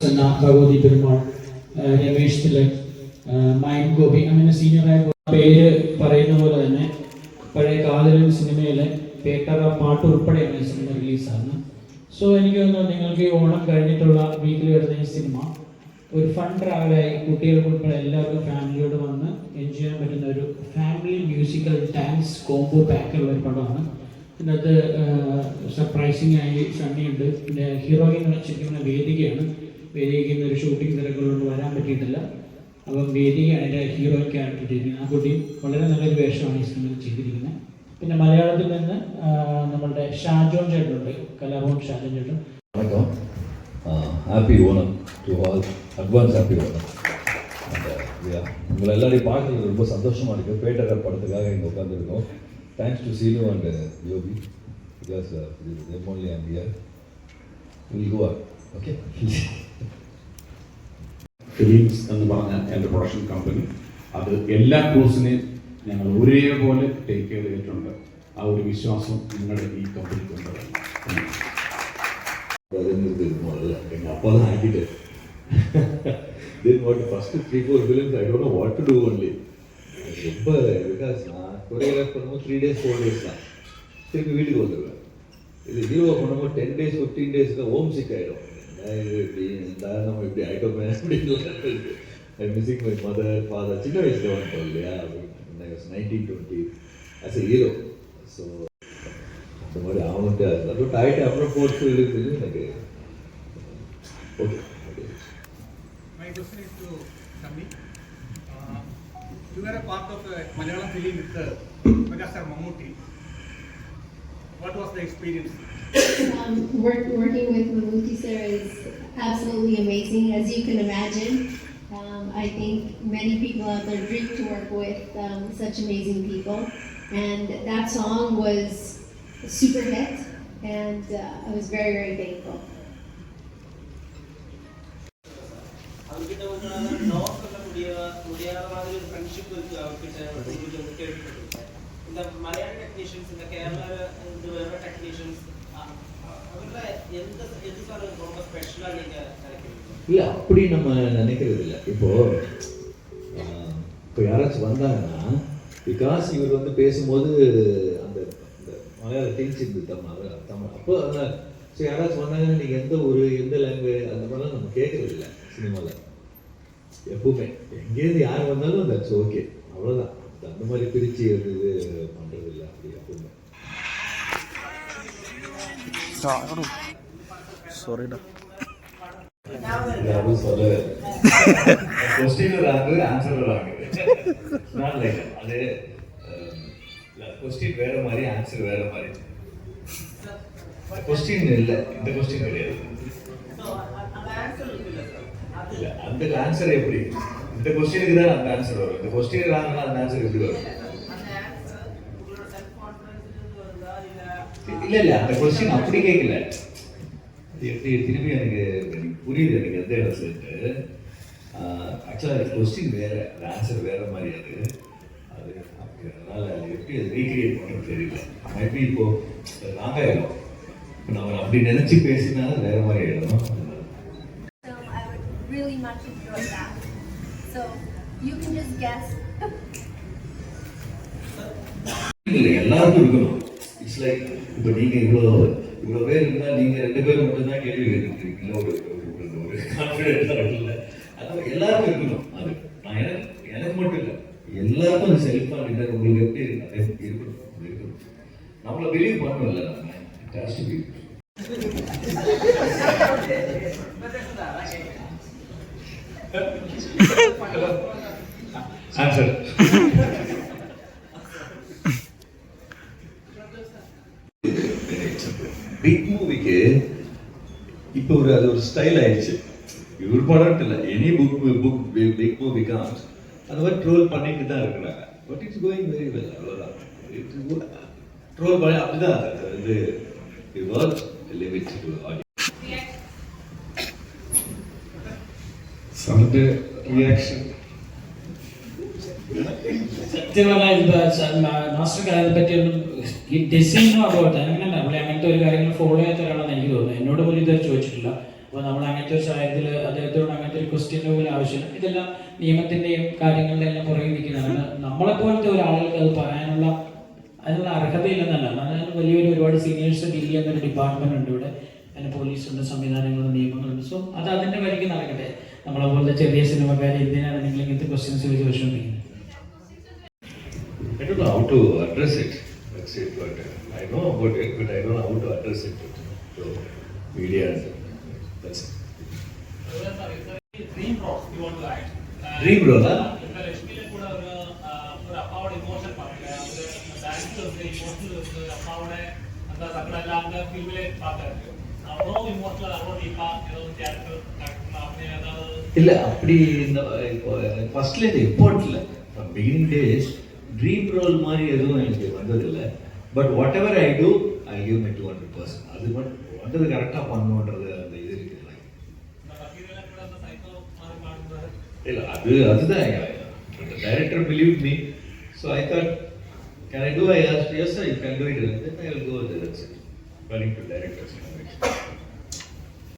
സന്ന ഭഗവതി പെരുമാൾ രമേശ് തിലക് മൈൻ ഗോപി അങ്ങനെ സീനിയറായ പേര് പറയുന്ന പോലെ തന്നെ പഴയ കാതലൻ സിനിമയിലെ പേട്ടറ പാട്ട് ഉൾപ്പെടെയാണ് ഈ സിനിമ റിലീസാണ് സോ എനിക്ക് തോന്നുന്നു നിങ്ങൾക്ക് ഈ ഓണം കഴിഞ്ഞിട്ടുള്ള വീക്കിൽ വരുന്ന ഈ സിനിമ ഒരു ഫൺ ട്രാവലായി കുട്ടികൾക്ക് ഉൾപ്പെടെ എല്ലാവർക്കും ഫാമിലിയോട് വന്ന് എൻജോയ് ചെയ്യാൻ പറ്റുന്ന ഒരു ഫാമിലി മ്യൂസിക്കൽ ഡാൻസ് കോംബോ പാക്കുള്ള ഒരു പടമാണ്. ഇതിനകത്ത് സർപ്രൈസിങ് ആയി ഷണ്ണിയുണ്ട് ഹീറോയിൻ വെച്ചിരിക്കുന്ന വേദികയാണ്. വേദികയ്ക്ക് ഇന്ന് ഒരു ഷൂട്ടിംഗ് തിരക്കുള്ളതുകൊണ്ട് വരാൻ പറ്റിയിട്ടില്ല അപ്പം വേദികയാണ് എൻ്റെ ഹീറോയിൻ ക്യാരക്ടർ ചെയ്തിരിക്കുന്നത് ആ കുട്ടി വളരെ നല്ലൊരു വേഷമാണ് ഈ സിനിമയിൽ ചെയ്തിരിക്കുന്നത് പിന്നെ മലയാളത്തിൽ നിന്ന് ആ, നമ്മളുടെ ഷാജോൺ ചേട്ടനുണ്ട് കലാഭവൻ ഷാജോൺ ചേട്ടൻ வணக்கம் happy Onam to all advance happy Onam உங்களை எல்லாரையும் பார்க்கறது ரொம்ப சந்தோஷமாக இருக்குது பேட்டர் படத்துக்காக இங்கே உட்காந்துருக்கோம் தேங்க்ஸ் டு சீனு அண்ட் யோபி because M only and year will go okay films എന്ന് പറഞ്ഞ എൻ്റെ പ്രൊഡക്ഷൻ കമ്പനി അത് എല്ലാ ക്രൂസിനെയും ഞങ്ങൾ ഒരേപോലെ ടേക്ക് കെയർ ചെയ്തിട്ടുണ്ട് ആ ഒരു വിശ്വാസം നിങ്ങളുടെ ഈ കമ്പനിക്കുണ്ട് அதுங்கிறது முதல்ல எங்கள் அப்பா தான் ஆக்கிட்டு then what first three four films I don't know what to do only ரொம்ப பிகாஸ் நான் கொரியோகிராஃப் பண்ணும்போது த்ரீ டேஸ் ஃபோர் டேஸ் தான் திருப்பி வீட்டுக்கு வந்துடுவேன் இது ஹீரோ பண்ணும்போது டென் டேஸ் ஃபிஃப்டீன் டேஸ்க்கு ஹோம் சிக் ஆகிடும் இது இப்படி இந்த நம்ம இப்படி ஐட்டமே அப்படின்னு மிஸ்ஸிங் மை மதர் ஃபாதர் சின்ன வயசுல வந்துட்டோம் இல்லையா nineteen twenty as a hero so அந்த மாதிரி அவன்கிட்ட அதுவும் ஆகிட்டு அப்புறம் ஃபோர்த் ஃபீல்டு இருக்குது எனக்கு okay okay My question is to Sami. Uh, you were a part of a Malayalam film with uh, Megastar Mammootty. What was the experience? Um, work, working with Mammootty sir is absolutely amazing, as you can imagine. Um, I think many people out there dream to work with um, such amazing people, and that song was a super hit, and uh, I was very, very thankful. அவர்கிட்ட ஒரு no சொல்லக்கூடிய முடியாத மாதிரி ஒரு friendship இருக்கு அவர்கிட்ட உங்களுக்கு வந்து கேள்விப்பட்டிருக்கேன் இந்த மலையாள டெக்னீஷியன்ஸ் இந்த கேரளா இந்த வேற டெக்னீஷியன்ஸ் அவங்கள எந்த எது சார் ரொம்ப ஸ்பெஷலாக நீங்கள் நினைக்கிறீங்க? இல்லை அப்படி நம்ம நினைக்கிறது இல்லை. இப்போ இப்போ யாராச்சும் வந்தாங்கன்னா பிகாஸ் இவர் வந்து பேசும்போது அந்த அந்த மலையாள டீச் இருந்து தமிழ் தமிழ் அப்போ அதனால் ஸோ யாராச்சும் வந்தாங்கன்னா நீங்கள் எந்த ஒரு எந்த லாங்குவேஜ் அந்த மாதிரிலாம் நம்ம கேட்கறது இல்லை சினிமாவில் எப்பவுமே. எங்கேருந்து யார் வந்தாலும் தட்ஸ் ஓகே அவ்வளோதான் அந்த மாதிரி பிரித்து இது பண்ணுறது இல்லை அப்படி எப்பவுமே யாரும் கொஸ்டின் ராங்கு ஆன்சர் லைக் அது கொஸ்டின் வேற மாதிரி ஆன்சர் வேற மாதிரி. கொஸ்டின் இல்லை இந்த கொஸ்டின் கிடையாது. அந்த ஆன்சர் எப்படி? இந்த கொஸ்டினுக்கு தான் அந்த ஆன்சர் வரும். இந்த கொஸ்டின் ராங்னா அந்த ஆன்சர் எப்படி வரும்? இல்லை இல்ல இல்ல? அந்த கொஸ்டின் அப்படி கேட்கல எப்படி திரும்பி எனக்கு புரியுது எனக்கு எந்த இடத்துல ஆக்சுவலாக அந்த கொஸ்டின் வேற அந்த ஆன்சர் வேற மாதிரி அது. அது அதனால அது எப்படி அது ரீக்ரியேட் பண்ணுறது தெரியல. மேபி இப்போ நாகாயிடும் இப்போ நம்ம அப்படி நினைச்சு பேசினா வேற மாதிரி ஆயிடும். Really much enjoy that. So you can just guess. இல்லை எல்லாருக்கும் இருக்கணும். இட்ஸ் லைக் இப்போ நீங்க இவ்வளோ இவ்வளோ பேர் இருந்தா நீங்க ரெண்டு பேரும் மட்டும்தான் கேள்வி கேட்டுருக்கீங்க இல்லை ஒரு ஒரு- ஒரு கான்ஃபிடென்ட்டாக இல்லை. அதான் எல்லாருக்கும் இருக்கணும். அது நான் எனக்கு எனக்கு மட்டும் இல்லை. எல்லாருக்கும் அந்த செல்ஃப் கான்ஃபிடென்ட் உங்களுக்கு எப்படி அதே இருக்கணும்? அது இருக்கணும். நம்மளை பிலீவ் பண்ணணும்ல நம்ம. It has to be answer big மூவிக்கு இப்போ ஒரு அது ஒரு ஸ்டைல் ஆயிடுச்சு. இவர் படம் இல்லை. Any book book big movie comes அந்த மாதிரி ட்ரோல் பண்ணிட்டு தான் இருக்கிறாங்க. But it's going very well அவ்வளோதான் ட்ரோல் பண்ணி அப்படிதான் அது. இது இட் ஒர்க் லிமிட் டு സാറിന്റെ റിയാക്ഷൻ സത്യം ഒരു കാര്യങ്ങൾ ഫോളോ എനിക്ക് എന്നോട് ചോദിച്ചിട്ടില്ല. അപ്പോൾ നമ്മൾ അദ്ദേഹത്തോട് ഒരു ഇതെല്ലാം അത് പറയാനുള്ള സീനിയേഴ്സ് ചെയ്യുന്ന ഒരു ഡിപ്പാർട്ട്മെന്റ് ഉണ്ട് ഇവിടെ. അതിന് പോലീസുണ്ട് സംവിധാനങ്ങളുണ്ട് നിയമങ്ങളുണ്ട്. സോ അത് അതിന്റെ വഴിക്ക് നടക്കട്ടെ. നമ്മളെ പോലത്തെ ചെറിയ സിനിമക്കാർ എന്തിനാണ് നിങ്ങൾ ഇങ്ങനത്തെ ക്വസ്റ്റ്യൻസ് ചോദിച്ച് വിഷമിക്കുന്നത് I don't know how to address it. That's it. But uh, I know about it, but I don't know how to address it to media. That's it. Dream role you want to act. Dream role, huh? ഇപ്പൊ ലക്ഷ്മിയിലെ കൂടെ ഒരു ആ, ഒരു അപ്പാവുടെ emotion പറഞ്ഞില്ല ഒരു dance emotional അപ്പാവുടെ എന്താ സങ്കടം அந்த ഫിലിമിലെ பார்த்தாரு அவ்வளோ இல்ல அப்படி இந்த ஃபர்ஸ்ட்ல இந்த இம்பார்ட் இல்லை. பிகினிங் டேஸ் ட்ரீம் ரோல் மாதிரி எதுவும் எனக்கு வந்ததில்லை. But whatever I do I give my two hundred percent அது மட்டும் வந்தது கரெக்டாக பண்ணுன்றது அந்த இது இருக்கு இந்த இல்லை அது அதுதான் director believe me so I thought can I do I asked yes I can do it then I will go that's it vai included, directors innovation.